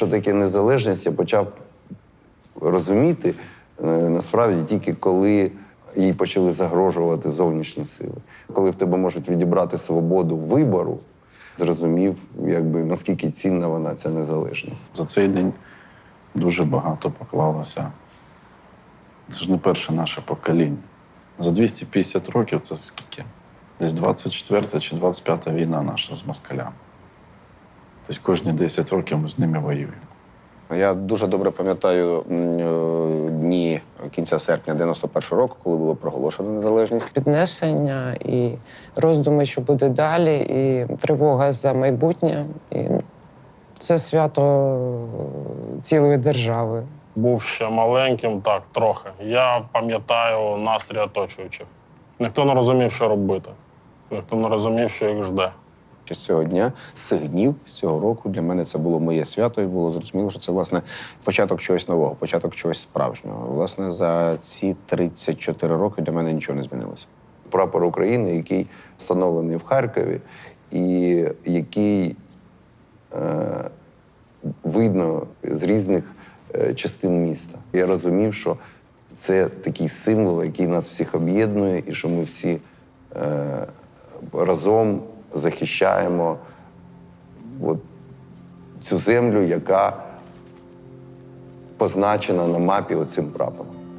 що таке незалежність, я почав розуміти е, насправді тільки коли їй почали загрожувати зовнішні сили. Коли в тебе можуть відібрати свободу вибору, зрозумів, якби наскільки цінна вона ця незалежність. За цей день дуже багато поклалося. Це ж не перше наше покоління. За 250 років це скільки? Десь 24 чи 25 війна наша з москалями. Тобто кожні 10 років ми з ними воюємо. Я дуже добре пам'ятаю е, дні кінця серпня 91-го року, коли було проголошено незалежність. піднесення і роздуми, що буде далі, і тривога за майбутнє. І це свято цілої держави. Був ще маленьким, так, трохи. Я пам'ятаю настрій оточуючих. Ніхто не розумів, що робити. Ніхто не розумів, що їх жде. З цього дня, з цих днів, з цього року для мене це було моє свято, і було зрозуміло, що це власне початок чогось нового, початок чогось справжнього. Власне, за ці 34 роки для мене нічого не змінилося. Прапор України, який встановлений в Харкові, і який е, видно з різних е, частин міста. Я розумів, що це такий символ, який нас всіх об'єднує, і що ми всі е, разом захищаємо от, цю землю, яка позначена на мапі оцим прапором.